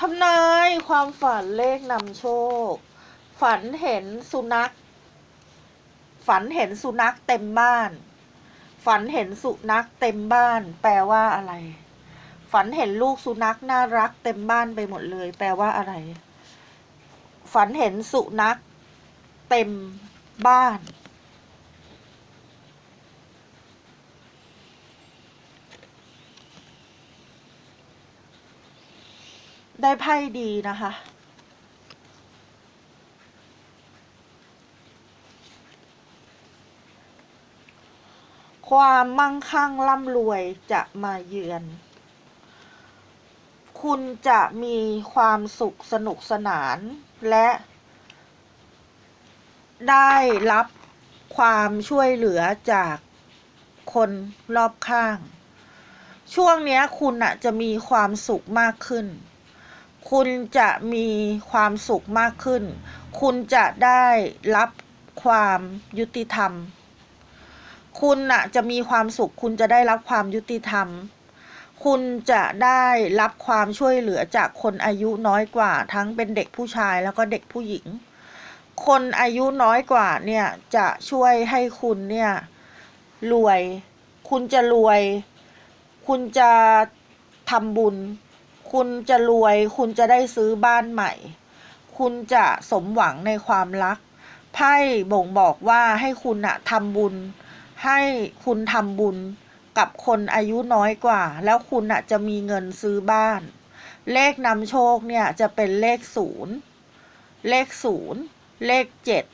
ทำนายความฝันเลขนำโชค ฝันเห็นสุนัข ฝันเห็นสุนัขเต็มบ้าน ฝันเห็นสุนัขเต็มบ้าน แปลว่าอะไร ฝันเห็นลูกสุนัขน่ารักเต็มบ้านไปหมดเลย แปลว่าอะไร ฝันเห็นสุนัขเต็มบ้าน ได้ไพ่ดีนะคะ ความมั่งคั่งร่ำรวยจะมาเยือน คุณจะมีความสุขสนุกสนานและ ได้รับความช่วยเหลือจากคนรอบข้าง ช่วงนี้คุณอะจะมีความสุขมากขึ้น คุณจะมีความสุขมากขึ้น คุณจะได้รับความยุติธรรม คุณน่ะจะมีความสุข คุณจะได้รับความยุติธรรม คุณจะได้รับความช่วยเหลือจากคนอายุน้อยกว่า ทั้งเป็นเด็กผู้ชายแล้วก็เด็กผู้หญิง คนอายุน้อยกว่าเนี่ยจะช่วยให้คุณเนี่ยรวย คุณจะรวย คุณจะทำบุญ คุณจะรวย คุณจะได้ซื้อบ้านใหม่ คุณจะสมหวังในความรัก ไพ่บ่งบอกว่าให้คุณอะทำบุญ ให้คุณทำบุญกับคนอายุน้อยกว่า แล้วคุณอะจะมีเงินซื้อบ้าน เลขนำโชคเนี่ยจะเป็นเลขศูนย์เลขศูนย์เลขเจ็ด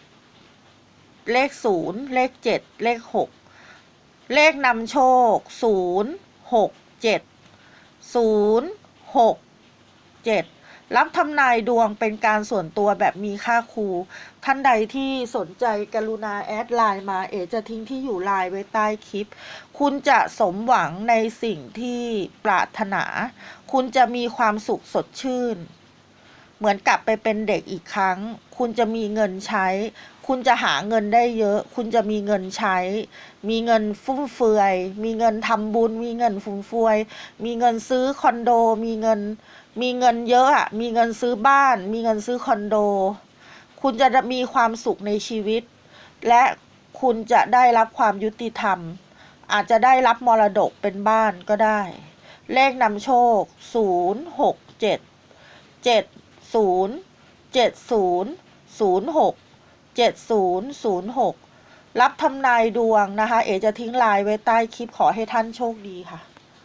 เลขศูนย์เลขเจ็ดเลขหกเลขนำโชคศูนย์หกเจ็ดศูนย์ หกเจ็ดรับทำนายดวงเป็นการส่วนตัวแบบมีค่าครู ท่านใดที่สนใจกรุณาแอดไลน์มาเอจะทิ้งที่อยู่ไลน์ไว้ใต้คลิป คุณจะสมหวังในสิ่งที่ปรารถนา คุณจะมีความสุขสดชื่น เหมือนกลับไปเป็นเด็กอีกครั้ง คุณจะมีเงินใช้ คุณจะหาเงินได้เยอะ คุณจะมีเงินใช้ มีเงินฟุ่มเฟือย มีเงินทำบุญ มีเงินฟุ่มเฟือย มีเงินซื้อคอนโด มีเงิน มีเงินเยอะอะมีเงินซื้อบ้าน มีเงินซื้อคอนโด คุณจะมีความสุขในชีวิต และคุณจะได้รับความยุติธรรม อาจจะได้รับมรดกเป็นบ้านก็ได้ เลขนำโชค 0 6 7 7 0 7 0 0 6 7 0 0 6 รับทำนายดวงนะคะ เอจะทิ้งไลน์ไว้ใต้คลิปขอให้ท่านโชคดีค่ะ